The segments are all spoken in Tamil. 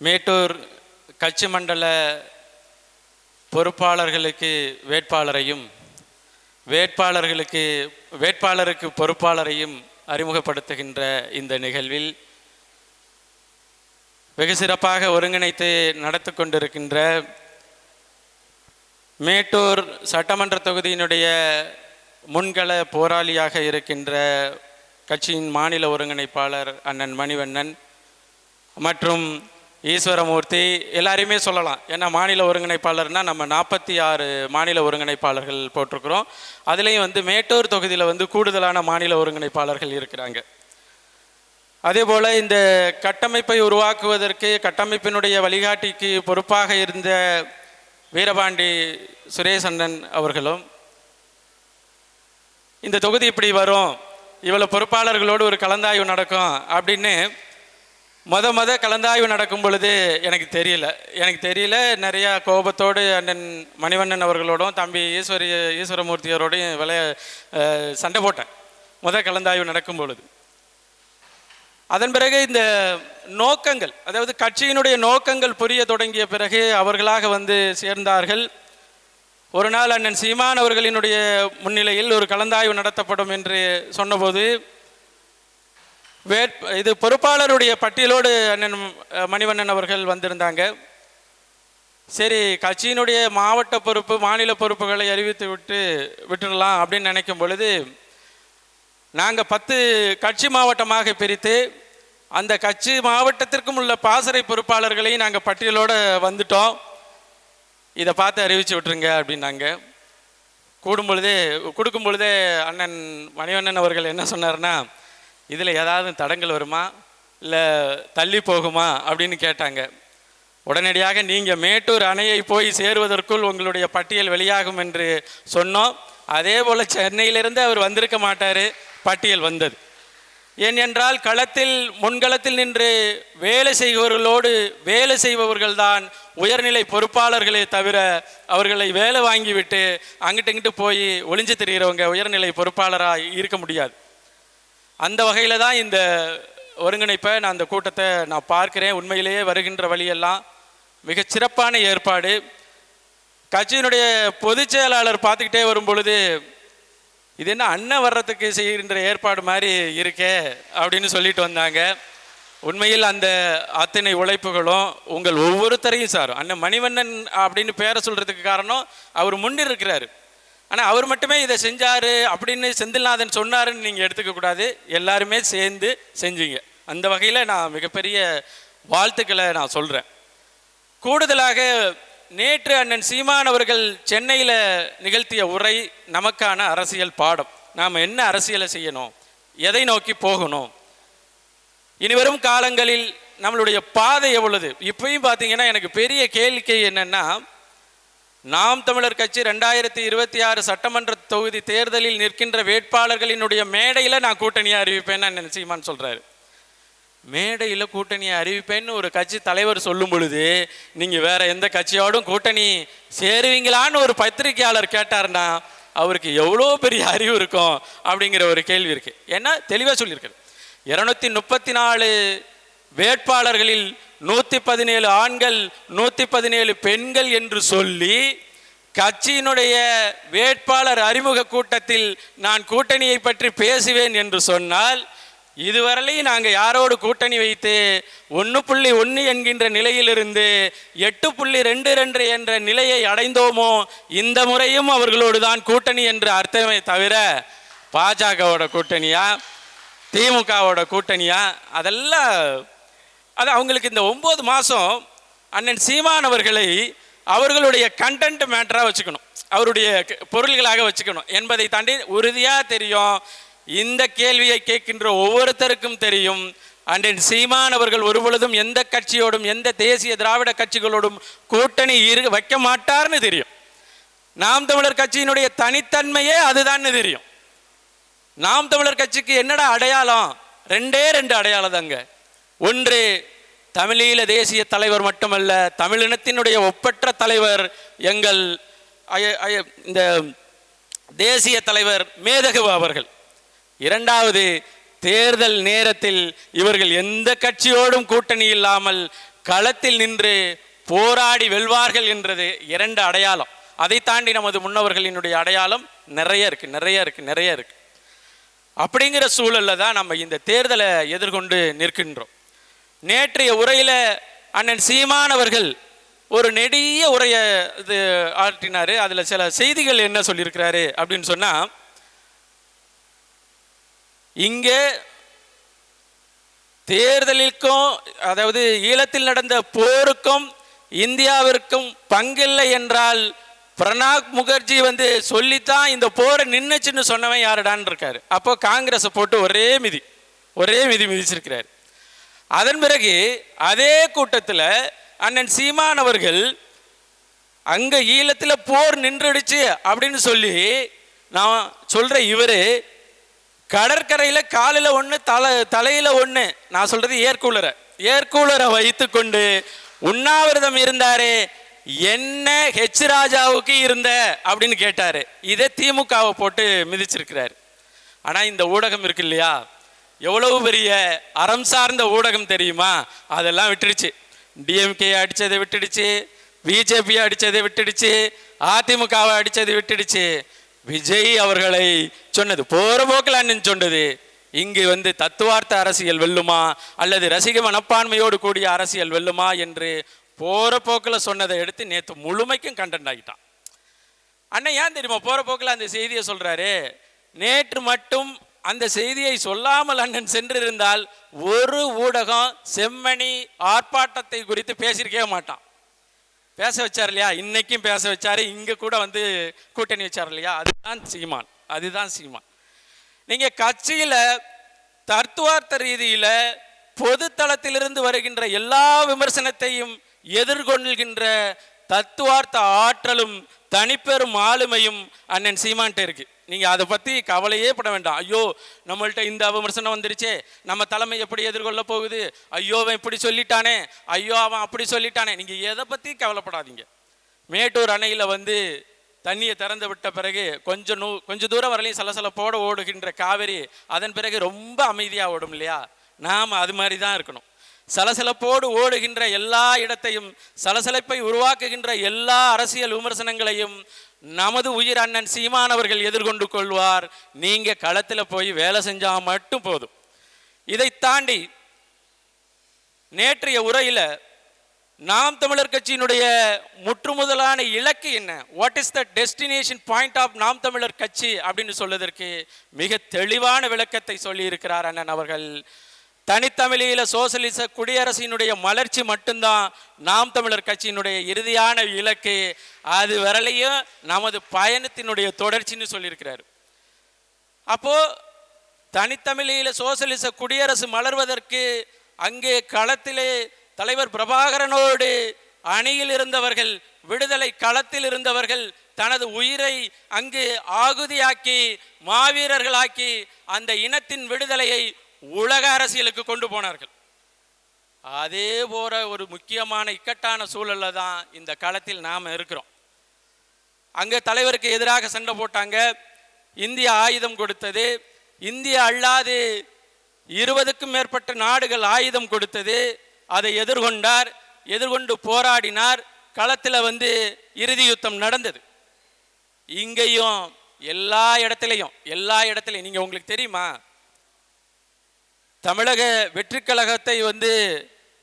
மேட்டூர் கட்சி மண்டல பொறுப்பாளர்களுக்கு வேட்பாளரையும் வேட்பாளர்களுக்கு வேட்பாளருக்கு பொறுப்பாளரையும் அறிமுகப்படுத்துகின்ற இந்த நிகழ்வில் வெகு சிறப்பாக ஒருங்கிணைத்து நடத்தி கொண்டிருக்கின்ற மேட்டூர் சட்டமன்ற தொகுதியினுடைய முன்கள போராளியாக இருக்கின்ற கட்சியின் மாநில ஒருங்கிணைப்பாளர் அண்ணன் மணிவண்ணன் மற்றும் ஈஸ்வரமூர்த்தி எல்லாரையுமே சொல்லலாம். ஏன்னா மாநில ஒருங்கிணைப்பாளர்னா நம்ம நாற்பத்தி ஆறு மாநில ஒருங்கிணைப்பாளர்கள் போட்டிருக்கிறோம். அதுலேயும் வந்து மேட்டூர் தொகுதியில் வந்து கூடுதலான மாநில ஒருங்கிணைப்பாளர்கள் இருக்கிறாங்க. அதே போல் இந்த கட்டமைப்பை உருவாக்குவதற்கு கட்டமைப்பினுடைய வழிகாட்டிக்கு பொறுப்பாக இருந்த வீரபாண்டி சுரேஷ் அண்ணன் அவர்களும் இந்த தொகுதி இப்படி வரும். இவ்வளோ பொறுப்பாளர்களோடு ஒரு கலந்தாய்வு நடக்கும் அப்படின்னு மொத மொத கலந்தாய்வு நடக்கும் பொழுது எனக்கு தெரியல. எனக்கு தெரியல நிறையா கோபத்தோடு அண்ணன் மணிவண்ணன் அவர்களோடும் தம்பி ஈஸ்வரி ஈஸ்வரமூர்த்தியரோடையும் விளைய சண்டை போட்டேன். முத கலந்தாய்வு நடக்கும் பொழுது. அதன் பிறகு இந்த நோக்கங்கள் அதாவது கட்சியினுடைய நோக்கங்கள் புரிய தொடங்கிய பிறகு அவர்களாக வந்து சேர்ந்தார்கள். ஒரு நாள் அண்ணன் சீமான் அவர்களினுடைய முன்னிலையில் ஒரு கலந்தாய்வு நடத்தப்படும் என்று சொன்னபோது வேட் இது பொறுப்பாளருடைய பட்டியலோடு அண்ணன் மணிவண்ணன் அவர்கள் வந்திருந்தாங்க. சரி கட்சியினுடைய மாவட்ட பொறுப்பு மாநில பொறுப்புகளை அறிவித்து விட்டு விட்டுடலாம் அப்படின்னு நினைக்கும் பொழுது நாங்கள் பத்து கட்சி மாவட்டமாக பிரித்து அந்த கட்சி மாவட்டத்திற்கும் உள்ள பாசறை பொறுப்பாளர்களையும் நாங்கள் பட்டியலோடு வந்துட்டோம். இதை பார்த்து அறிவிச்சு விட்டுருங்க அப்படின்னாங்க. கூடும் பொழுதே கொடுக்கும் பொழுதே அண்ணன் மணிவண்ணன் அவர்கள் என்ன சொன்னார்னா இதில் ஏதாவது தடங்கள் வருமா? இல்லை தள்ளி போகுமா? அப்படின்னு கேட்டாங்க. உடனடியாக நீங்கள் மேட்டூர் அணையை போய் சேருவதற்குள் உங்களுடைய பட்டியல் வெளியாகும் என்று சொன்னோம். அதே போல் சென்னையிலிருந்து அவர் வந்திருக்க மாட்டார். பட்டியல் வந்தது. ஏனென்றால் களத்தில் முன்களத்தில் நின்று வேலை செய்பவர்களோடு வேலை செய்பவர்கள்தான் உயர்நிலை பொறுப்பாளர்களே தவிர அவர்களை வேலை வாங்கிவிட்டு அங்கிட்டு இங்கிட்டு போய் ஒளிஞ்சு திரிகிறவங்க உயர்நிலை பொறுப்பாளராக இருக்க முடியாது. அந்த வகையில் தான் இந்த ஒருங்கிணைப்பை நான் அந்த கூட்டத்தை நான் பார்க்கிறேன். உண்மையிலேயே வருகின்ற வழியெல்லாம் மிகச் சிறப்பான ஏற்பாடு. கட்சியினுடைய பொதுச் செயலாளர் பார்த்துக்கிட்டே வரும் பொழுது இது என்ன அண்ணன் வர்றதுக்கு செய்கின்ற ஏற்பாடு மாதிரி இருக்கே அப்படின்னு சொல்லிட்டு வந்தாங்க. உண்மையில் அந்த அத்தனை உழைப்புகளும் உங்கள் ஒவ்வொருத்தரையும் சார் அண்ணன் மணிவண்ணன் அப்படின்னு பேரை சொல்கிறதுக்கு காரணம் அவர் முன்னிருக்கிறாரு. ஆனால் அவர் மட்டுமே இதை செஞ்சார் அப்படின்னு செந்தில்நாதன் சொன்னாருன்னு நீங்கள் எடுத்துக்கக்கூடாது எல்லாருமே சேர்ந்து செஞ்சீங்க. அந்த வகையில் நான் மிகப்பெரிய வாழ்த்துக்களை நான் சொல்கிறேன் கூடுதலாக நேற்று அண்ணன் சீமான் அவர்கள் சென்னையில் நிகழ்த்திய உரை நமக்கான அரசியல் பாடம். நாம் என்ன அரசியலை செய்யணும்? எதை நோக்கி போகணும்? இனிவரும் காலங்களில் நம்மளுடைய பாதை எவ்வளவு? இப்பயும் பார்த்தீங்கன்னா எனக்கு பெரிய கேளிக்கை என்னென்னா நாம் தமிழர் கட்சி ரெண்டாயிரத்தி இருபத்தி ஆறு சட்டமன்ற தொகுதி தேர்தலில் நிற்கின்ற வேட்பாளர்களினுடைய மேடையில் நான் கூட்டணியை அறிவிப்பேன்னு சீமான் சொல்கிறாரு மேடையில் கூட்டணியை அறிவிப்பேன்னு ஒரு கட்சி தலைவர் சொல்லும் பொழுது நீங்கள் வேற எந்த கட்சியோடும் கூட்டணி சேருவீங்களான்னு ஒரு பத்திரிகையாளர் கேட்டார்னா அவருக்கு எவ்வளோ பெரிய அறிவு இருக்கும் அப்படிங்கிற ஒரு கேள்வி இருக்கு. ஏன்னா தெளிவாக சொல்லியிருக்காரு. இருநூத்தி முப்பத்தி நாலு வேட்பாளர்களில் நூற்றி பதினேழு ஆண்கள் நூற்றி பதினேழு பெண்கள் என்று சொல்லி கட்சியினுடைய வேட்பாளர் அறிமுக கூட்டத்தில் நான் கூட்டணியை பற்றி பேசுவேன் என்று சொன்னால் இதுவரையிலையும் நாங்கள் யாரோடு கூட்டணி வைத்து ஒன்று புள்ளி ஒன்று என்கின்ற நிலையிலிருந்து எட்டு புள்ளி ரெண்டு ரெண்டு என்ற நிலையை அடைந்தோமோ இந்த முறையும் அவர்களோடு தான் கூட்டணி என்று அர்த்தமே தவிர பாஜகவோட கூட்டணியா திமுகவோட கூட்டணியா அதெல்லாம் அது அவங்களுக்கு இந்த ஒம்பது மாதம் அண்ணன் சீமான் அவர்களை அவர்களுடைய கண்டென்ட் மேட்டராக வச்சுக்கணும். அவருடைய பொருள்களாக வச்சுக்கணும். என்பதை தாண்டி உறுதியாக தெரியும். இந்த கேள்வியை கேட்கின்ற ஒவ்வொருத்தருக்கும் தெரியும். அண்டன் சீமான் அவர்கள் ஒருபொழுதும் எந்த கட்சியோடும் எந்த தேசிய திராவிட கட்சிகளோடும் கூட்டணி இரு வைக்க மாட்டார்னு தெரியும். நாம் தமிழர் கட்சியினுடைய தனித்தன்மையே அதுதான்னு தெரியும். நாம் தமிழர் கட்சிக்கு என்னடா அடையாளம்? ரெண்டே ரெண்டு அடையாளம் தாங்க. ஒன்று தமிழீழ தேசிய தலைவர் மட்டுமல்ல தமிழினத்தினுடைய ஒப்பற்ற தலைவர் எங்கள் இந்த தேசிய தலைவர் மேதகு அவர்கள். இரண்டாவது தேர்தல் நேரத்தில் இவர்கள் எந்த கட்சியோடும் கூட்டணி இல்லாமல் களத்தில் நின்று போராடி வெல்வார்கள் என்றது இரண்டு அடையாளம். அதை தாண்டி நமது முன்னவர்களினுடைய அடையாளம் நிறைய இருக்குது நிறைய இருக்குது நிறைய இருக்குது அப்படிங்கிற சூழல்ல தான் நம்ம இந்த தேர்தலை எதிர்கொண்டு நிற்கின்றோம். நேற்றைய உரையில் அண்ணன் சீமானவர்கள் ஒரு நெடிய உரையை இது ஆற்றினார். அதுல சில செய்திகள் என்ன சொல்லியிருக்கிறாரு அப்படின்னு சொன்னா இங்கே தேர்தலுக்கும் அதாவது ஈழத்தில் நடந்த போருக்கும் இந்தியாவிற்கும் பங்கில்லை என்றால் பிரணாப் முகர்ஜி வந்து சொல்லித்தான் இந்த போரை நின்றுச்சுன்னு சொன்னவன் யாருடான்னு இருக்காரு. அப்போ காங்கிரஸை போட்டு ஒரே மிதி ஒரே மிதி மிதிச்சிருக்கிறார். அதன் பிறகு அதே கூட்டத்தில் அண்ணன் சீமான் அவர்கள் அங்க ஈழத்தில் போர் நின்றுடுச்சு அப்படின்னு சொல்லி நான் சொல்ற இவரு கடற்கரையில் காலில் ஒன்று தலை தலையில் ஒன்று நான் சொல்றது ஏர்கூலரை ஏர்கூலரை வைத்து கொண்டு உண்ணாவிரதம் இருந்தாரே என்ன ஹெச் ராஜாவுக்கு இருந்த? அப்படின்னு கேட்டாரு. இதே திமுகவை போட்டு மிதிச்சிருக்கிறாரு. ஆனால் இந்த ஊடகம் இருக்கு இல்லையா? எவ்வளவு பெரிய அறம் சார்ந்த ஊடகம் தெரியுமா? அதெல்லாம் விட்டுடுச்சு. டிஎம்கே அடித்ததை விட்டுடுச்சு. பிஜேபி அடித்ததை விட்டுடுச்சு. அதிமுகவை அடித்ததை விட்டுடுச்சு. விஜய் அவர்களை சொன்னது போகிற போக்கில் அண்ணன் சொன்னது இங்கு வந்து தத்துவார்த்த அரசியல் வெல்லுமா? அல்லது ரசிக மனப்பான்மையோடு கூடிய அரசியல் வெல்லுமா? என்று போகிற போக்கில் சொன்னதை எடுத்து நேற்று முழுமைக்கும் கண்டென்ட் ஆகிட்டான் அண்ணன் ஏன் தெரியுமா போகிற போக்கில் அந்த செய்தியை சொல்கிறாரு நேற்று மட்டும் அந்த செய்தியை சொல்லாமல் அண்ணன் சென்றிருந்தால் ஒரு ஊடகம் செம்மணி ஆர்ப்பாட்டத்தை குறித்து பேசியிருக்கவே மாட்டான். பேச வச்சார் இல்லையா? இன்னைக்கும் பேச வச்சார். இங்கே கூட வந்து கூட்டணி வச்சார் இல்லையா? அதுதான் சீமான். அதுதான் சீமான். நீங்கள் கட்சியில் தத்துவார்த்த ரீதியில் பொது தளத்திலிருந்து வருகின்ற எல்லா விமர்சனத்தையும் எதிர்கொள்கின்ற தத்துவார்த்த ஆற்றலும் தனிப்பெரும் ஆளுமையும் அண்ணன் சீமான்ட்ட இருக்கு. நீங்கள் அதை பற்றி கவலையே பட வேண்டாம். ஐயோ நம்மள்ட்ட இந்த விமர்சனம் வந்துருச்சே. நம்ம தலைமை எப்படி எதிர்கொள்ள போகுது? ஐயோ அவன் இப்படி சொல்லிட்டானே. ஐயோ அவன் அப்படி சொல்லிட்டானே. நீங்கள் எதை பற்றி கவலைப்படாதீங்க. மேட்டூர் அணையில் வந்து தண்ணியை திறந்து விட்ட பிறகு கொஞ்சம் நூ கொஞ்சம் தூரம் வரலையும் சலசலப்போட ஓடுகின்ற காவேரி அதன் பிறகு ரொம்ப அமைதியாக ஓடும் இல்லையா? நாம் அது மாதிரி தான் இருக்கணும். சலசலப்போடு ஓடுகின்ற எல்லா இடத்தையும் சலசலப்பை உருவாக்குகின்ற எல்லா அரசியல் விமர்சனங்களையும் நமது உயிர் அண்ணன் சீமானவர்கள் எதிர்கொண்டு கொள்வார். நீங்க களத்துல போய் வேலை செஞ்சா மட்டும் போதும். இதை தாண்டி நேற்றைய உரையில நாம் தமிழர் கட்சியினுடைய முற்றுமுதலான இலக்கு என்ன? What is the destination point of Naam Tamilar Katchi? அப்படின்னு சொல்வதற்கு மிக தெளிவான விளக்கத்தை சொல்லி இருக்கிறார் அண்ணன் அவர்கள். தனித்தமிழில சோசலிச குடியரசினுடைய மலர்ச்சி மட்டும்தான் நாம் தமிழர் கட்சியினுடைய இறுதியான இலக்கு. அது வரலையும் நமது பயணத்தினுடைய தொடர்ச்சின்னு சொல்லியிருக்கிறார். அப்போ தனித்தமிழில சோசலிச குடியரசு மலர்வதற்கு அங்கே களத்திலே தலைவர் பிரபாகரனோடு அணியில் இருந்தவர்கள் விடுதலை களத்தில் இருந்தவர்கள் தனது உயிரை அங்கு ஆகுதியாக்கி மாவீரர்களாக்கி அந்த இனத்தின் விடுதலையை உலக அரசியலுக்கு கொண்டு போனார்கள். அதே போற ஒரு முக்கியமான இக்கட்டான சூழல்ல தான் இந்த களத்தில் நாம் இருக்கிறோம். அங்க தலைவருக்கு எதிராக சண்டை போட்டாங்க. இந்திய ஆயுதம் கொடுத்தது. இந்திய அல்லாது இருபதுக்கும் மேற்பட்ட நாடுகள் ஆயுதம் கொடுத்தது. அதை எதிர்கொண்டார். எதிர்கொண்டு போராடினார். களத்தில் வந்து இறுதி யுத்தம் நடந்தது. இங்கேயும் எல்லா இடத்துலையும் எல்லா இடத்துலையும் நீங்க உங்களுக்கு தெரியுமா? தமிழக வெற்றிக்கழகத்தை வந்து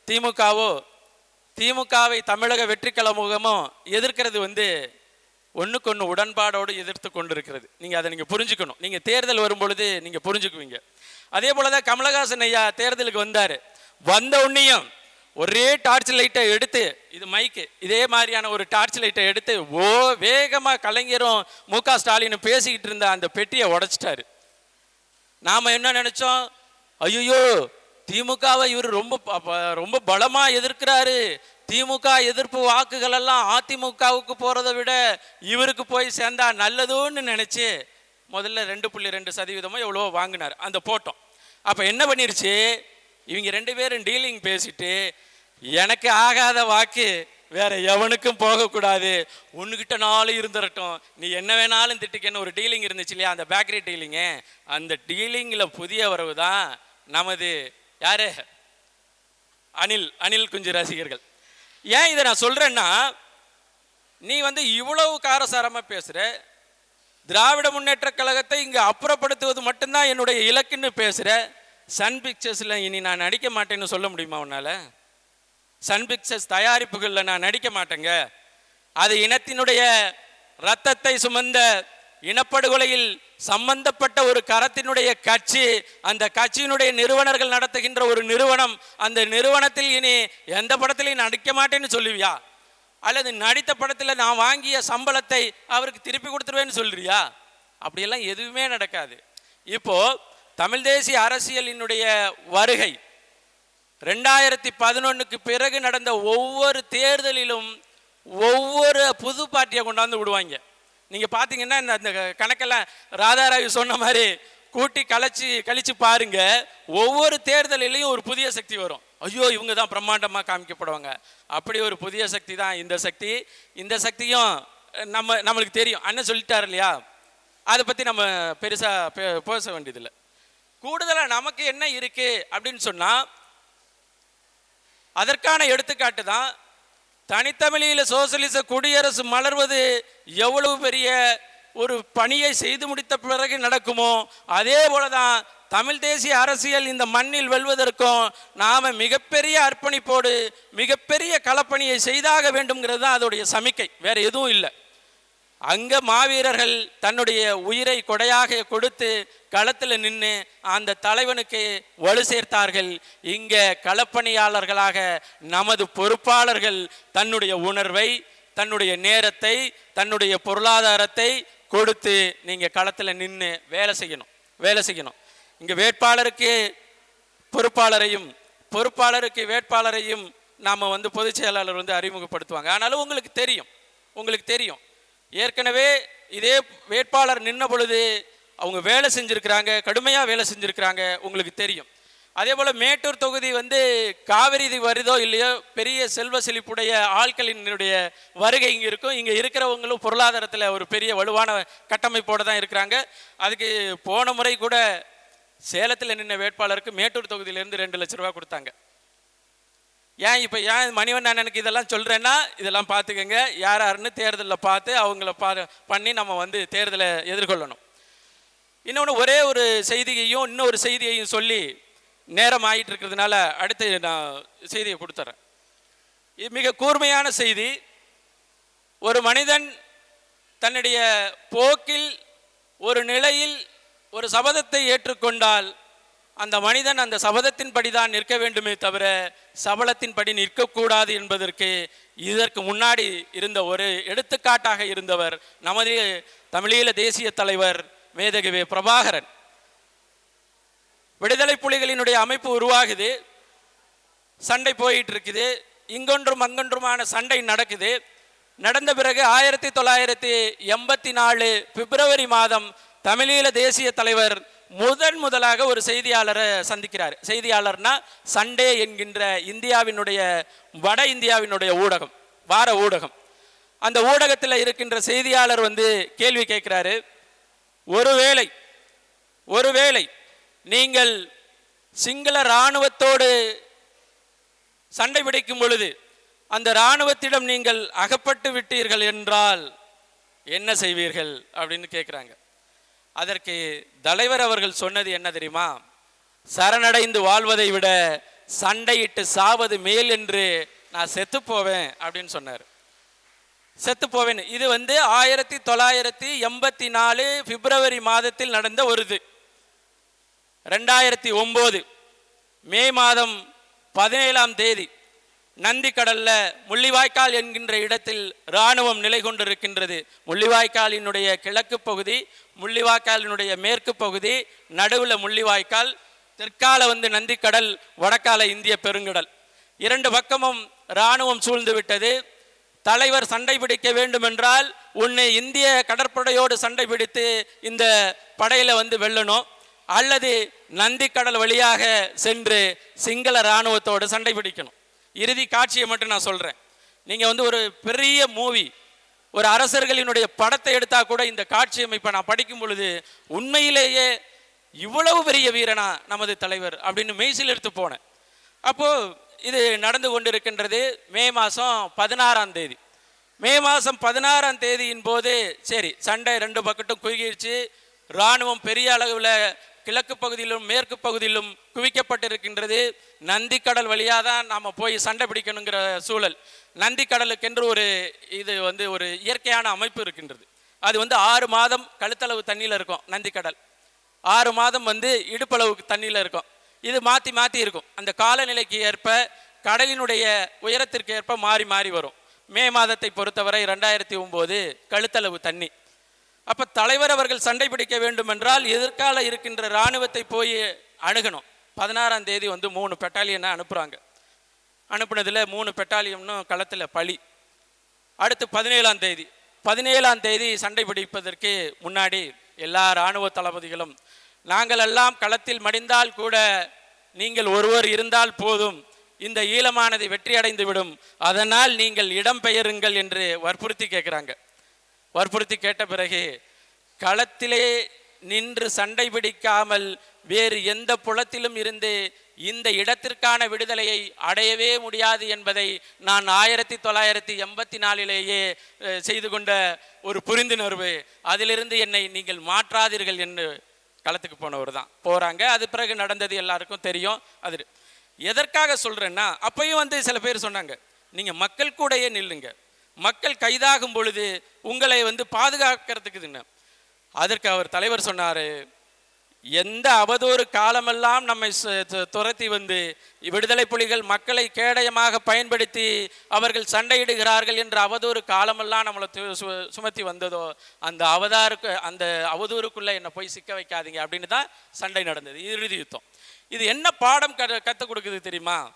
திமுகவோ திமுகவை தமிழக வெற்றிக்கழகமோ எதிர்க்கிறது வந்து ஒன்றுக்கு ஒன்று உடன்பாடோடு எதிர்த்து கொண்டிருக்கிறது. நீங்கள் அதை நீங்கள் புரிஞ்சுக்கணும். நீங்கள் தேர்தல் வரும்பொழுது நீங்கள் புரிஞ்சுக்குவீங்க. அதே போல தான் கமலஹாசன் ஐயா தேர்தலுக்கு வந்தார். வந்த உடனேயும் ஒரே டார்ச் லைட்டை எடுத்து இது மைக்கு இதே மாதிரியான ஒரு டார்ச் லைட்டை எடுத்து ஓ வேகமாக கலைஞரும் மு க ஸ்டாலினும் பேசிக்கிட்டு இருந்த அந்த பெட்டியை உடைச்சிட்டாரு. நாம் என்ன நினச்சோம்? ஐயோ திமுகவை இவர் ரொம்ப ப- ப- ரொம்ப பலமாக எதிர்க்கிறாரு. திமுக எதிர்ப்பு வாக்குகள் எல்லாம் அதிமுகவுக்கு போகிறத விட இவருக்கு போய் சேர்ந்தா நல்லதுன்னு நினச்சி முதல்ல ரெண்டு புள்ளி ரெண்டு சதவீதமோ எவ்வளவோ வாங்கினார். அந்த போட்டோம். அப்போ என்ன பண்ணிருச்சு? இவங்க ரெண்டு பேரும் டீலிங் பேசிட்டு எனக்கு ஆகாத வாக்கு வேற எவனுக்கும் போகக்கூடாது. உன்கிட்ட நாளும் இருந்துடட்டும் நீ என்ன வேணாலும் திட்டுக்கன்னு ஒரு டீலிங் இருந்துச்சு இல்லையா? அந்த பேக்கரி டீலிங்கு. அந்த டீலிங்கில் புதிய வரவு தான் நமது யாரு? அனில் அனில் குஞ்சு ரசிகர்கள். ஏன் இதை நான் சொல்றேன்னா நீ வந்து இவ்வளவு காரசாரமா பேசுற திராவிட முன்னேற்ற கழகத்தை இங்க அப்புறப்படுத்துவது மட்டும்தான் என்னுடைய இலக்குன்னு பேசுற சன் பிக்சர்ஸ்ல இனி நான் நடிக்க மாட்டேன்னு சொல்ல முடியுமா உன்னால? சன் பிக்சர்ஸ் தயாரிப்புகளில் நான் நடிக்க மாட்டேங்க. அது இனத்தினுடைய ரத்தத்தை சுமந்த இனப்படுகொலையில் சம்பந்தப்பட்ட ஒரு கரத்தினுடைய கட்சி அந்த கட்சியினுடைய நிறுவனர்கள் நடத்துகின்ற ஒரு நிறுவனம் அந்த நிறுவனத்தில் இனி எந்த படத்திலையும் நடிக்க மாட்டேன்னு சொல்லுவியா? அல்லது நடித்த படத்தில் நான் வாங்கிய சம்பளத்தை அவருக்கு திருப்பி கொடுத்துருவேன்னு சொல்றியா? அப்படியெல்லாம் எதுவுமே நடக்காது. இப்போ தமிழ் தேசிய அரசியலினுடைய வருகை ரெண்டாயிரத்தி பதினொன்னுக்கு பிறகு நடந்த ஒவ்வொரு தேர்தலிலும் ஒவ்வொரு புது பார்ட்டியை கொண்டாந்து விடுவாங்க. நீங்க பார்த்தீங்கன்னா இந்த கணக்கெல்லாம் ராதாராவி சொன்ன மாதிரி கூட்டி கழிச்சு கழிச்சு பாருங்க ஒவ்வொரு தேர்தலிலையும் ஒரு புதிய சக்தி வரும். ஐயோ இவங்க தான் பிரம்மாண்டமாக காமிக்கப்படுவாங்க. அப்படி ஒரு புதிய சக்தி தான் இந்த சக்தி. இந்த சக்தியும் நம்ம நம்மளுக்கு தெரியும். அண்ணன் சொல்லிட்டார் இல்லையா? அதை பற்றி நம்ம பெருசாக பேச வேண்டியதில்லை. கூடுதலாக நமக்கு என்ன இருக்கு அப்படின்னு சொன்னால் அதற்கான எடுத்துக்காட்டு தான் தனித்தமிழில் சோசியலிச குடியரசு மலர்வது எவ்வளவு பெரிய ஒரு பணியை செய்து முடித்த பிறகு நடக்குமோ அதே போல தான் தமிழ் தேசிய அரசியல் இந்த மண்ணில் வெல்வதற்கும் நாம மிகப்பெரிய அர்ப்பணிப்போடு மிகப்பெரிய களப்பணியை செய்தாக வேண்டும்ங்கிறது தான் அதோடைய சமிக்கை. வேற எதுவும் இல்லை. அங்க மாவீரர்கள் தன்னுடைய உயிரை கொடையாக கொடுத்து களத்தில் நின்று அந்த தலைவனுக்கு வலு சேர்த்தார்கள். இங்க களப்பணியாளர்களாக நமது பொறுப்பாளர்கள் தன்னுடைய உணர்வை தன்னுடைய நேரத்தை தன்னுடைய பொருளாதாரத்தை கொடுத்து நீங்க களத்தில் நின்று வேலை செய்யணும் வேலை செய்யணும். இங்க வேட்பாளருக்கு பொறுப்பாளரையும் பொறுப்பாளருக்கு வேட்பாளரையும் நாம் வந்து பொதுச் செயலாளர் வந்து அறிமுகப்படுத்துவாங்க. ஆனாலும் உங்களுக்கு தெரியும் உங்களுக்கு தெரியும். ஏற்கனவே இதே வேட்பாளர் நின்ன பொழுது அவங்க வேலை செஞ்சுருக்கிறாங்க கடுமையாக வேலை செஞ்சுருக்கிறாங்க உங்களுக்கு தெரியும். அதே போல் மேட்டூர் தொகுதி வந்து காவிரி இது வருதோ இல்லையோ பெரிய செல்வ செழிப்புடைய ஆட்களினுடைய வருகை இங்கே இருக்கும். இங்கே இருக்கிறவங்களும் பொருளாதாரத்தில் ஒரு பெரிய வலுவான கட்டமைப்போடு தான் இருக்கிறாங்க. அதுக்கு போன முறை கூட சேலத்தில் நின்ன வேட்பாளருக்கு மேட்டூர் தொகுதியிலேருந்து ரெண்டு லட்ச ரூபா கொடுத்தாங்க. ஏன் இப்போ ஏன் மணிவண்ணன் அண்ணனுக்கு இதெல்லாம் சொல்கிறேன்னா இதெல்லாம் பார்த்துக்கோங்க யார் யாருன்னு தேர்தலில் பார்த்து அவங்கள பா பண்ணி நம்ம வந்து தேர்தலை எதிர்கொள்ளணும். இன்னொன்று ஒரே ஒரு செய்தியையும் இன்னொரு செய்தியையும் சொல்லி நேரம் ஆகிட்டு இருக்கிறதுனால அடுத்து நான் செய்தியை கொடுத்துட்றேன் இது மிக கூர்மையான செய்தி. ஒரு மனிதன் தன்னுடைய போக்கில் ஒரு நிலையில் ஒரு சபதத்தை ஏற்றுக்கொண்டால் அந்த மனிதன் அந்த சபதத்தின்படி தான் நிற்க வேண்டுமே தவிர சபலத்தின்படி நிற்கக்கூடாது என்பதற்கு இதற்கு முன்னாடி இருந்த ஒரு எடுத்துக்காட்டாக இருந்தவர் நமது தமிழீழ தேசிய தலைவர் மேதகவே பிரபாகரன். விடுதலை புலிகளினுடைய அமைப்பு உருவாகுது. சண்டை போயிட்டு இருக்குது இங்கொன்றும் அங்கொன்றுமான சண்டை நடக்குது. நடந்த பிறகு ஆயிரத்தி தொள்ளாயிரத்தி எண்பத்தி நாலு பிப்ரவரி மாதம் தமிழீழ தேசிய தலைவர் முதன் முதலாக ஒரு செய்தியாளரை சந்திக்கிறார். செய்தியாளர்னா சண்டே என்கின்ற இந்தியாவினுடைய வட இந்தியாவினுடைய ஊடகம் வார ஊடகம். அந்த ஊடகத்தில் இருக்கின்ற செய்தியாளர் வந்து கேள்வி கேட்கிறாரு. ஒருவேளை ஒருவேளை நீங்கள் சிங்கள இராணுவத்தோடு சண்டை பிடிக்கும் பொழுது அந்த இராணுவத்திடம் நீங்கள் அகப்பட்டு விட்டீர்கள் என்றால் என்ன செய்வீர்கள் அப்படின்னு கேட்குறாங்க அதற்கு தலைவர் அவர்கள் சொன்னது என்ன தெரியுமா? சரணடைந்து வாழ்வதை விட சண்டையிட்டு சாவது மேல் என்று நான் செத்து போவேன் அப்படின்னு சொன்னார். செத்து போவேன். இது வந்து ஆயிரத்தி தொள்ளாயிரத்தி எண்பத்தி நாலு பிப்ரவரி மாதத்தில் நடந்த ஒரு இது. ரெண்டாயிரத்தி ஒம்பது மே மாதம் பதினேழாம் தேதி நந்திக்கடல்ல முள்ளிவாய்க்கால் என்கின்ற இடத்தில் இராணுவம் நிலை கொண்டிருக்கின்றது. முள்ளிவாய்க்காலினுடைய கிழக்கு பகுதி முள்ளிவாய்க்காலினுடைய மேற்கு பகுதி நடுவில் முள்ளிவாய்க்கால் தெற்கால வந்து நந்திக்கடல் வடக்கால இந்திய பெருங்கடல். இரண்டு பக்கமும் இராணுவம் சூழ்ந்து விட்டது. தலைவர் சண்டை பிடிக்க வேண்டுமென்றால் உன்னை இந்திய கடற்படையோடு சண்டை பிடித்து இந்த படையில வந்து வெல்லணும். அல்லது நந்திக்கடல் வழியாக சென்று சிங்கள இராணுவத்தோடு சண்டை பிடிக்கணும். இறுதி காட்சியை மட்டும் நான் சொல்றேன். நீங்க வந்து ஒரு பெரிய மூவி ஒரு அரசர்களினுடைய படத்தை எடுத்தால் கூட இந்த காட்சி அமைப்பை நான் படிக்கும் பொழுது உண்மையிலேயே இவ்வளவு பெரிய வீரனா நமது தலைவர் அப்படின்னு மெய்சில் எடுத்து போனேன். அப்போது இது நடந்து கொண்டிருக்கின்றது மே மாதம் பதினாறாம் தேதி. மே மாதம் பதினாறாம் தேதியின் போது சரி சண்டை ரெண்டு பக்கட்டும் குறுகிடுச்சு இராணுவம் பெரிய அளவில் கிழக்கு பகுதியிலும் மேற்கு பகுதியிலும் குவிக்கப்பட்டிருக்கின்றது. நந்திக்கடல் வழியாக தான் நாம் போய் சண்டை பிடிக்கணுங்கிற சூழல். நந்திக்கடலுக்கென்று ஒரு இது வந்து ஒரு இயற்கையான அமைப்பு இருக்கின்றது. அது வந்து ஆறு மாதம் கழுத்தளவு தண்ணியில் இருக்கும் நந்திக்கடல். ஆறு மாதம் வந்து இடுப்பளவுக்கு தண்ணியில் இருக்கும். இது மாற்றி மாற்றி இருக்கும். அந்த காலநிலைக்கு ஏற்ப கடலினுடைய உயரத்திற்கு ஏற்ப மாறி மாறி வரும். மே மாதத்தை பொறுத்தவரை ரெண்டாயிரத்தி ஒம்பது கழுத்தளவு தண்ணி. அப்போ தலைவர் அவர்கள் சண்டை பிடிக்க வேண்டும் என்றால் எதிர்கால இருக்கின்ற இராணுவத்தை போய் அணுகணும். பதினாறாம் தேதி வந்து மூணு பெட்டாலியனை அனுப்புகிறாங்க அனுப்புனதில் மூணு பெட்டாலியம்னு களத்தில் பழி அடுத்து பதினேழாம் தேதி. பதினேழாம் தேதி சண்டை பிடிப்பதற்கு முன்னாடி எல்லா இராணுவ தளபதிகளும் நாங்கள் எல்லாம் களத்தில் மடிந்தால் கூட நீங்கள் ஒருவர் இருந்தால் போதும். இந்த ஈழமானது வெற்றி விடும் அதனால் நீங்கள் இடம்பெயருங்கள் என்று வற்புறுத்தி கேட்குறாங்க வற்புறுத்தி கேட்ட பிறகு களத்திலே நின்று சண்டை பிடிக்காமல் வேறு எந்த புலத்திலும் இருந்து இந்த இடத்திற்கான விடுதலையை அடையவே முடியாது என்பதை நான் ஆயிரத்தி தொள்ளாயிரத்தி எண்பத்தி நாலிலேயே செய்து கொண்ட ஒரு புரிந்துணர்வு. அதிலிருந்து என்னை நீங்கள் மாற்றாதீர்கள் என்று களத்துக்கு போனவர் தான். போகிறாங்க அது பிறகு நடந்தது எல்லாருக்கும் தெரியும். அது எதற்காக சொல்கிறேன்னா அப்பயும் வந்து சில பேர் சொன்னாங்க நீங்கள் மக்கள் கூடயே நில்லுங்க. மக்கள் கைதாகும் பொழுது உங்களை வந்து பாதுகாக்கிறதுக்குதுன்னு அதற்கு அவர் தலைவர் சொன்னார் எந்த அவதூறு காலமெல்லாம் நம்மை சு- துரத்தி வந்து விடுதலை புலிகள் மக்களை கேடயமாக பயன்படுத்தி அவர்கள் சண்டையிடுகிறார்கள் என்ற அவதூறு காலமெல்லாம் நம்மளை சு- சுமத்தி வந்ததோ அந்த அவதாருக்கு அந்த அவதூறுக்குள்ளே என்னை போய் சிக்க வைக்காதீங்க அப்படின்னு தான் சண்டை நடந்தது. இறுதி யுத்தம். இது என்ன பாடம் க கற்றுக் கொடுக்குது தெரியுமா?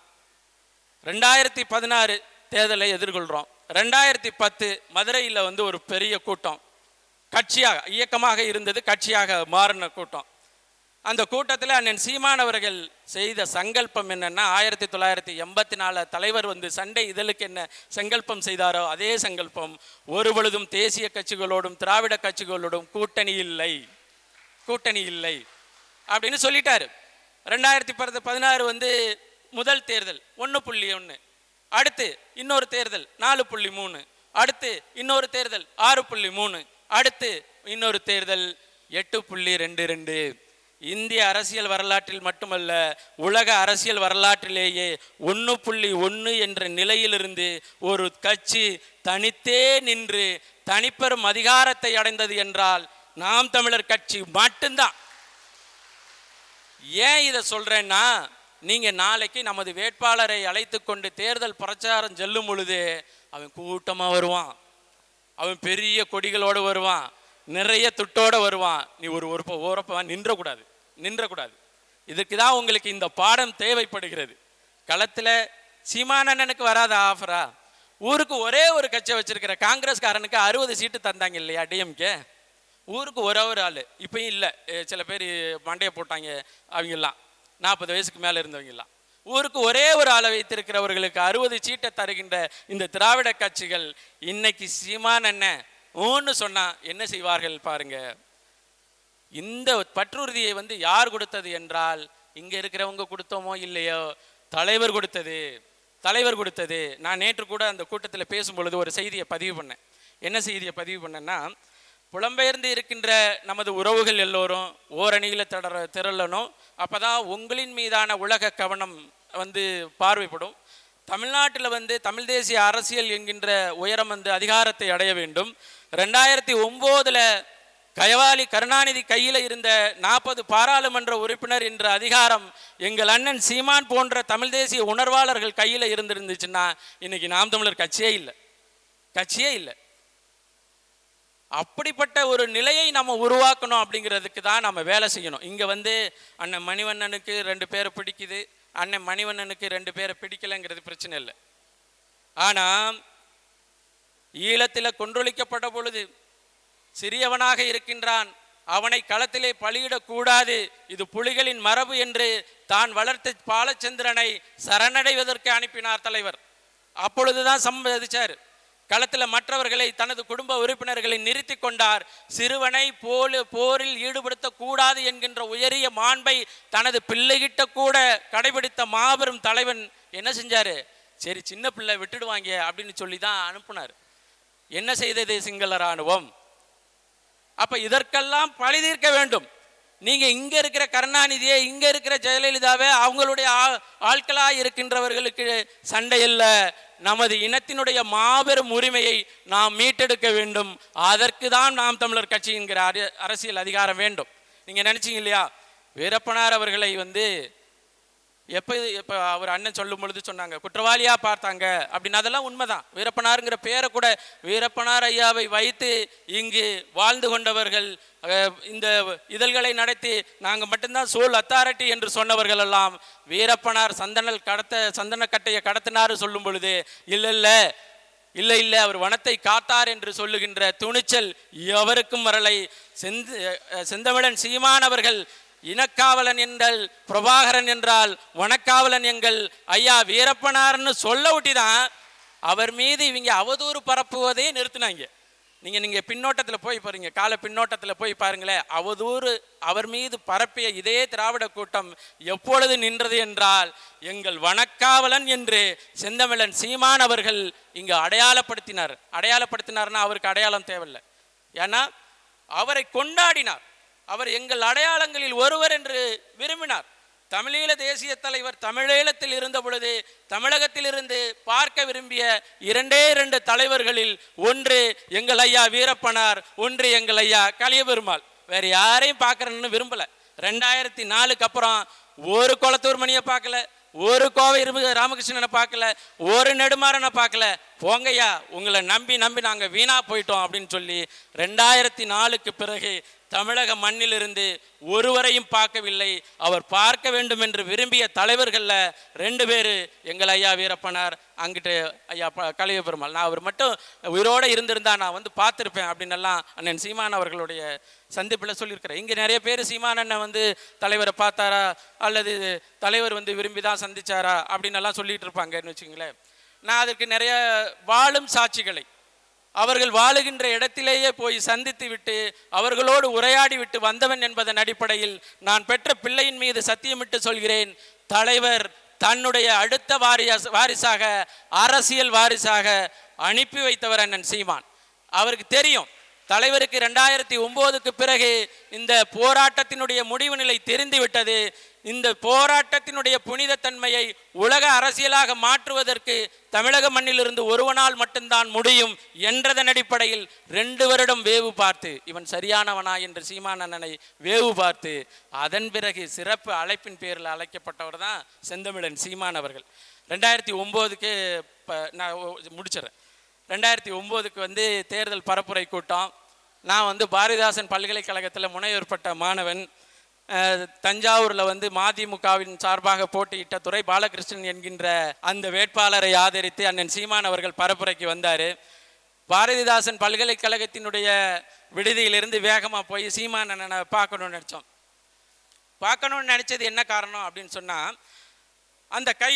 ரெண்டாயிரத்தி பதினாறு தேர்தலை எதிர்கொள்கிறோம் ரெண்டாயிரத்தி பத்து மதுரையில் வந்து ஒரு பெரிய கூட்டம். கட்சியாக இயக்கமாக இருந்தது கட்சியாக மாறின கூட்டம். அந்த கூட்டத்தில் அண்ணன் சீமான் அவர்கள் செய்த சங்கல்பம் என்னென்னா ஆயிரத்தி தொள்ளாயிரத்தி எண்பத்தி நாலு தலைவர் வந்து சண்டை இதழுக்கு என்ன சங்கல்பம் செய்தாரோ அதே சங்கல்பம். ஒரு பொழுதும் தேசிய கட்சிகளோடும் திராவிட கட்சிகளோடும் கூட்டணி இல்லை. கூட்டணி இல்லை. அப்படின்னு சொல்லிட்டாரு. ரெண்டாயிரத்தி பத்து பதினாறு வந்து முதல் தேர்தல் ஒன்று புள்ளி ஒன்று அடுத்து இன்னொரு தேர்தல் நாலு புள்ளி மூணு. அடுத்து இன்னொரு தேர்தல் ஆறு புள்ளி மூணு. அடுத்து இன்னொரு தேர்தல் எட்டு புள்ளி ரெண்டு ரெண்டு. இந்திய அரசியல் வரலாற்றில் மட்டுமல்ல உலக அரசியல் வரலாற்றிலேயே ஒன்று புள்ளி ஒன்று என்ற நிலையிலிருந்து ஒரு கட்சி தனித்தே நின்று தனிப்பெரும் அதிகாரத்தை அடைந்தது என்றால் நாம் தமிழர் கட்சி மட்டும்தான். ஏன் இதை சொல்றேன்னா நீங்கள் நாளைக்கு நமது வேட்பாளரை அழைத்து கொண்டு தேர்தல் பிரச்சாரம் செல்லும் பொழுது அவன் கூட்டமாக வருவான். அவன் பெரிய கொடிகளோடு வருவான். நிறைய துட்டோடு வருவான். நீ ஒரு உறுப்ப ஓரப்ப நின்றக்கூடாது நின்றக்கூடாது. இதுக்கு தான் உங்களுக்கு இந்த பாடம் தேவைப்படுகிறது. களத்தில் சீமானண்ணனுக்கு வராத ஆஃபரா ஊருக்கு ஒரே ஒரு கட்சியை வச்சிருக்கிற காங்கிரஸ்காரனுக்கு அறுபது சீட்டு தந்தாங்க இல்லையா டிஎம்கே ஊருக்கு ஒரே ஒரு ஆள். இப்பயும் இல்லை. சில பேர் மண்டையை போட்டாங்க. அவங்கெல்லாம். நாற்பது வயசுக்கு மேலே இருந்தவங்கலாம் ஊருக்கு ஒரே ஒரு ஆளை வைத்திருக்கிறவர்களுக்கு அறுபது சீட்டை தருகின்ற இந்த திராவிட கட்சிகள் இன்னைக்கு சீமான் என்ன ஊன்னு சொன்னா என்ன செய்வார்கள் பாருங்க. இந்த பற்றுறுதியை வந்து யார் கொடுத்தது என்றால் இங்க இருக்கிறவங்க கொடுத்தோமோ இல்லையோ தலைவர் கொடுத்தது தலைவர் கொடுத்தது. நான் நேற்று கூட அந்த கூட்டத்தில் பேசும்பொழுது ஒரு செய்தியை பதிவு பண்ணேன். என்ன செய்தியை பதிவு பண்ணேன்னா புலம்பெயர்ந்து இருக்கின்ற நமது உறவுகள் எல்லோரும் ஓரணியில் தடற திரளணும். அப்பதான் உங்களின் மீதான உலக கவனம் வந்து பார்வைப்படும். தமிழ்நாட்டில் வந்து தமிழ் தேசிய அரசியல் என்கின்ற உயரம் வந்து அதிகாரத்தை அடைய வேண்டும். ரெண்டாயிரத்தி ஒம்போதில் கயவாளி கருணாநிதி கையில் இருந்த நாற்பது பாராளுமன்ற உறுப்பினர் என்ற அதிகாரம் எங்கள் அண்ணன் சீமான் போன்ற தமிழ் தேசிய உணர்வாளர்கள் கையில் இருந்திருந்துச்சுன்னா இன்னைக்கு நாம் தமிழர் கட்சியே இல்லை. கட்சியே இல்லை. அப்படிப்பட்ட ஒரு நிலையை நம்ம உருவாக்கணும் அப்படிங்கிறதுக்கு தான் நம்ம வேலை செய்யணும். இங்கே வந்து அண்ணன் மணிவண்ணனுக்கு ரெண்டு பேரை பிடிக்குது. அண்ணன் மணிவண்ணனுக்கு ரெண்டு பேரை பிடிக்கலைங்கிறது பிரச்சனை இல்லை. ஆனால் ஈழத்தில் கொன்றொழிக்கப்பட்ட பொழுது சிறியவனாக இருக்கின்றான். அவனை களத்திலே பலியிடக்கூடாது. இது புலிகளின் மரபு என்று தான் வளர்த்த பாலச்சந்திரனை சரணடைவதற்கு அனுப்பினார் தலைவர். அப்பொழுதுதான் சம்மதிச்சார் களத்தில் மற்றவர்களை தனது குடும்ப உறுப்பினர்களை நிறுத்தி கொண்டார். சிறுவனை போல போரில் ஈடுபடுத்தக்கூடாது என்கின்ற உயரிய மாண்பை தனது பிள்ளைகிட்ட கூட கடைபிடித்த மாபெரும் தலைவன் என்ன செஞ்சாரு? சரி சின்ன பிள்ளை விட்டுடுவாங்க அப்படின்னு சொல்லி தான் அனுப்புனார். என்ன செய்தது சிங்கள இராணுவம்? அப்ப இதற்கெல்லாம் பழி தீர்க்க வேண்டும். நீங்க இங்க இருக்கிற கருணாநிதியை இங்க இருக்கிற ஜெயலலிதாவை அவங்களுடைய ஆ- ஆட்களா இருக்கின்றவர்களுக்கு சண்டை இல்லை. நமது இனத்தினுடைய மாபெரும் உரிமையை நாம் மீட்டெடுக்க வேண்டும். அதற்கு தான் நாம் தமிழர் கட்சி என்கிற அர- அரசியல் அதிகாரம் வேண்டும். நீங்க நினைச்சீங்க இல்லையா? வீரப்பனார் அவர்களை வந்து எப்போ இப்போ அவர் அண்ணன் சொல்லும் பொழுது சொன்னாங்க குற்றவாளியாக பார்த்தாங்க அப்படின்னு. அதெல்லாம் உண்மைதான். வீரப்பனாருங்கிற பேரை கூட வீரப்பனார் ஐயாவை வைத்து இங்கு வாழ்ந்து கொண்டவர்கள் இந்த இதழ்களை நடத்தி நாங்கள் மட்டும்தான் சோல் அத்தாரிட்டி என்று சொன்னவர்கள் எல்லாம் வீரப்பனார் சந்தனல் கடத்த சந்தனக்கட்டையை கடத்தினார் சொல்லும் பொழுது இல்லை இல்லை இல்லை இல்லை அவர் வனத்தை காத்தார் என்று சொல்லுகின்ற துணிச்சல் எவருக்கும் வரலை. செந்த செந்தமிழன் சீமானவர்கள் இனக்காவலன் என்றால் பிரபாகரன் என்றால் வனக்காவலன் எங்கள் ஐயா வீரப்பனார்னு சொல்ல ஒட்டிதான் அவர் மீது இவங்க அவதூறு பரப்புவதே நிறுத்தினாங்க. நீங்க நீங்க பின்னோட்டத்தில் போய் பாருங்க. கால பின்னோட்டத்தில் போய் பாருங்களேன். அவதூறு அவர் மீது பரப்பிய இதே திராவிட கூட்டம் எப்பொழுது நின்றது என்றால் எங்கள் வனக்காவலன் என்று செந்தமிழன் சீமான் அவர்கள் இங்கு அடையாளப்படுத்தினார். அடையாளப்படுத்தினார்னா அவருக்கு அடையாளம் தேவையில்லை. ஏன்னா அவரை கொண்டாடினார். அவர் எங்கள் அடையாளங்களில் ஒருவர் என்று விரும்பினார். தமிழீழ தேசிய தலைவர் தமிழீழத்தில் இருந்த பொழுது தமிழகத்திலிருந்து பார்க்க விரும்பிய இரண்டே இரண்டு தலைவர்களில் ஒன்று எங்கள் ஐயா வீரப்பனார் ஒன்று எங்கள் ஐயா கலியபெருமாள். வேற யாரையும் பார்க்குறேன்னு விரும்பல. ரெண்டாயிரத்தி நாலுக்கு அப்புறம் ஒரு குளத்தூர் மணியை பார்க்கல ஒரு கோவை ராமகிருஷ்ணனை பார்க்கல ஒரு நெடுமாறனை பார்க்கல. போங்கய்யா உங்களை நம்பி நம்பி நாங்கள் வீணா போயிட்டோம் அப்படின்னு சொல்லி ரெண்டாயிரத்தி நாலுக்கு பிறகு தமிழக மண்ணிலிருந்து ஒருவரையும் பார்க்கவில்லை. அவர் பார்க்க வேண்டும் என்று விரும்பிய தலைவர்களில் ரெண்டு பேர் எங்கள் ஐயா வீரப்பனார் அங்கிட்டு ஐயா ப- கலிய பெருமாள் நான் அவர் மட்டும் உயிரோடு இருந்திருந்தா நான் வந்து பார்த்துருப்பேன் அப்படின்னு எல்லாம் அண்ணன் சீமான் அவர்களுடைய சந்திப்பில் சொல்லியிருக்கிறேன் இங்கே நிறைய பேர் சீமான் அண்ணன் வந்து தலைவரை பார்த்தாரா? அல்லது தலைவர் வந்து விரும்பி தான் சந்திச்சாரா? அப்படின்னு எல்லாம் சொல்லிட்டு இருப்பாங்கன்னு வச்சுங்களேன் நான் அதற்கு நிறைய வாழும் சாட்சிகளை அவர்கள் வாழுகின்ற இடத்திலேயே போய் சந்தித்து விட்டு அவர்களோடு உரையாடி விட்டு வந்தவன் என்பதன் அடிப்படையில் நான் பெற்ற பிள்ளையின் மீது சத்தியமிட்டு சொல்கிறேன். தலைவர் தன்னுடைய அடுத்த வாரியா வாரிசாக அரசியல் வாரிசாக அனுப்பி வைத்தவர் அண்ணன் சீமான். அவருக்கு தெரியும் தலைவருக்கு ரெண்டாயிரத்தி ஒம்போதுக்கு பிறகு இந்த போராட்டத்தினுடைய முடிவு நிலை தெரிந்துவிட்டது இந்த போராட்டத்தினுடைய புனிதத்தன்மையை உலக அரசியலாக மாற்றுவதற்கு தமிழக மண்ணிலிருந்து ஒருவனால் மட்டும்தான் முடியும் என்றதன் அடிப்படையில் ரெண்டு வருடம் வேவு பார்த்து இவன் சரியானவனா என்று சீமானண்ணனை வேவு பார்த்து அதன் பிறகு சிறப்பு அழைப்பின் பேரில் அழைக்கப்பட்டவர் தான் செந்தமிழன் சீமான் அவர்கள். ரெண்டாயிரத்தி ஒம்போதுக்கு நான் முடிச்சிடறேன். ரெண்டாயிரத்தி ஒம்போதுக்கு வந்து தேர்தல் பரப்புரை கூட்டம். நான் வந்து பாரதிதாசன் பல்கலைக்கழகத்தில் முனைவர் பட்ட மாணவன். தஞ்சாவூரில் வந்து மதிமுகவின் சார்பாக போட்டியிட்ட துறை பாலகிருஷ்ணன் என்கின்ற அந்த வேட்பாளரை ஆதரித்து அண்ணன் சீமான் அவர்கள் பரப்புரைக்கு வந்தார். பாரதிதாசன் பல்கலைக்கழகத்தினுடைய விடுதியிலிருந்து வேகமாக போய் சீமான் அண்ணனை பார்க்கணும்னு நினச்சோம். பார்க்கணும்னு நினச்சது என்ன காரணம் அப்படின்னு சொன்னால் அந்த கை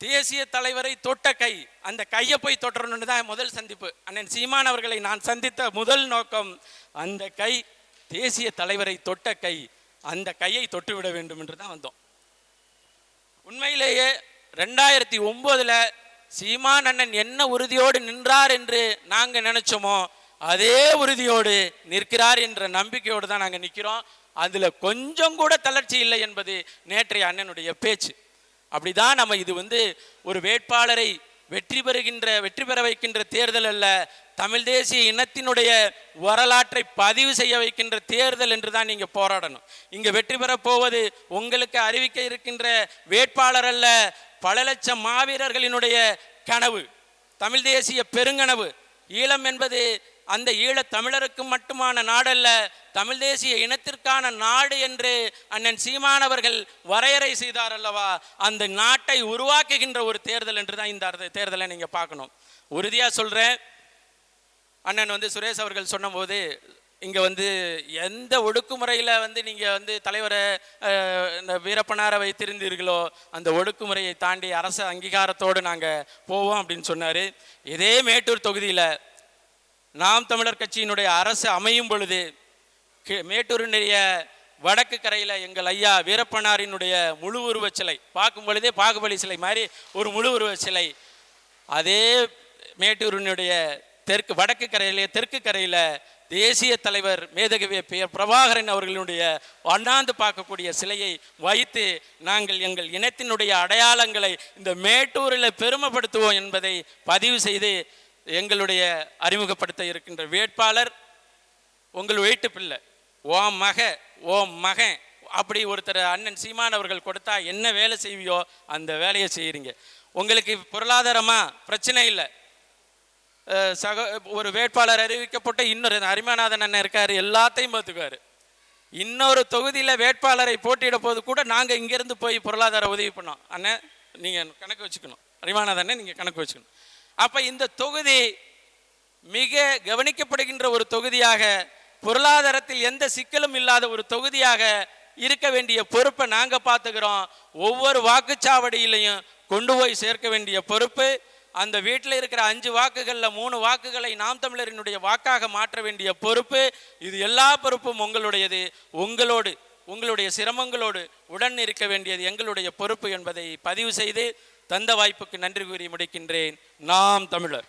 தேசிய தலைவரை தொட்ட கை அந்த கையை போய் தொட்டணும்னு தான் முதல் சந்திப்பு. அண்ணன் சீமான் அவர்களை நான் சந்தித்த முதல் நோக்கம் அந்த கை தேசிய தலைவரை தொட்ட கை. அந்த கையை தொட்டு விட வேண்டும் என்று தான் வந்தோம். உண்மையிலேயே ரெண்டாயிரத்தி ஒம்போதில் சீமான் அண்ணன் என்ன உறுதியோடு நின்றார் என்று நாங்கள் நினைச்சோமோ அதே உறுதியோடு நிற்கிறார் என்ற நம்பிக்கையோடு தான் நாங்கள் நிற்கிறோம் அதில் கொஞ்சம் கூட தளர்ச்சி இல்லை என்பது நேற்றைய அண்ணனுடைய பேச்சு. அப்படிதான் நம்ம இது வந்து ஒரு வேட்பாளரை வெற்றி பெறுகின்ற வெற்றி பெற வைக்கின்ற தேர்தல் அல்ல தமிழ் தேசிய இனத்தினுடைய வரலாற்றை பதிவு செய்ய வைக்கின்ற தேர்தல் என்று தான் நீங்கள் போராடணும். இங்கே வெற்றி பெறப் போவது உங்களுக்கு அறிவிக்க இருக்கின்ற வேட்பாளர் அல்ல பல லட்சம் மாவீரர்களினுடைய கனவு தமிழ் தேசிய பெருங்கனவு. ஈழம் என்பது அந்த ஈழத் தமிழருக்கு மட்டுமான நாடல்ல தமிழ் தேசிய இனத்திற்கான நாடு என்று அண்ணன் சீமானவர்கள் வரையறை செய்தார் அல்லவா? அந்த நாட்டை உருவாக்குகின்ற ஒரு தேர்தல் என்று தான் இந்த தேர்தலை நீங்கள் பார்க்கணும். உறுதியாக சொல்கிறேன் அண்ணன் வந்து சுரேஷ் அவர்கள் சொன்னபோது இங்கே வந்து எந்த ஒடுக்குமுறையில் வந்து நீங்கள் வந்து தலைவரை இந்த வீரப்பனாரை வைத்திருந்தீர்களோ அந்த ஒடுக்குமுறையை தாண்டி அரசு அங்கீகாரத்தோடு நாங்கள் போவோம் அப்படின்னு சொன்னார். இதே மேட்டூர் தொகுதியில் நாம் தமிழர் கட்சியினுடைய அரசு அமையும் பொழுது மேட்டூரினுடைய வடக்கு கரையில் எங்கள் ஐயா வீரப்பனாரினுடைய முழு உருவச் சிலை பார்க்கும் பொழுதே பாகுபலி சிலை மாதிரி ஒரு முழு உருவச் சிலை. அதே மேட்டூரினுடைய தெற்கு வடக்கு கரையிலே தெற்கு கரையில் தேசிய தலைவர் மேதகவி பெயர் பிரபாகரன் அவர்களுடைய அண்ணாந்து பார்க்கக்கூடிய சிலையை வைத்து நாங்கள் எங்கள் இனத்தினுடைய அடையாளங்களை இந்த மேட்டூரில் பெருமைப்படுத்துவோம் என்பதை பதிவு செய்து எங்களுடைய அறிமுகப்படுத்த இருக்கின்ற வேட்பாளர் உங்கள் வீட்டு பிள்ளை. ஓ மக ஓ மகன் அப்படி ஒருத்தர் அண்ணன் சீமான் அவர்கள் கொடுத்தா என்ன வேலை செய்வியோ அந்த வேலையை செய்கிறீங்க உங்களுக்கு பொருளாதாரமாக பிரச்சனை இல்லை. சக ஒரு வேட்பாளர் அறிவிக்கப்பட்ட இன்னொரு அரிமநாதன் அண்ணன் இருக்கார் எல்லாத்தையும் பார்த்துக்குவார். இன்னொரு தொகுதியில் வேட்பாளரை போட்டியிட போது கூட நாங்கள் இங்கேருந்து போய் பொருளாதார உதவி பண்ணோம். அண்ணன் நீங்கள் கணக்கு வச்சுக்கணும். அரிமாநாதன் நீங்கள் கணக்கு வச்சுக்கணும். அப்போ இந்த தொகுதி மிக கவனிக்கப்படுகின்ற ஒரு தொகுதியாக பொருளாதாரத்தில் எந்த சிக்கலும் இல்லாத ஒரு தொகுதியாக இருக்க வேண்டிய பொறுப்பை நாங்கள் பார்த்துக்கிறோம். ஒவ்வொரு வாக்குச்சாவடியிலையும் கொண்டு போய் சேர்க்க வேண்டிய பொறுப்பு அந்த வீட்டில் இருக்கிற அஞ்சு வாக்குகளில் மூணு வாக்குகளை நாம் தமிழரினுடைய வாக்காக மாற்ற வேண்டிய பொறுப்பு இது எல்லா பொறுப்பும் உங்களுடையது. உங்களோடு உங்களுடைய சிரமங்களோடு உடன் இருக்க வேண்டியது எங்களுடைய பொறுப்பு என்பதை பதிவு செய்து தந்த வாய்ப்புக்கு நன்றி கூறி முடிக்கின்றேன். நாம் தமிழர்.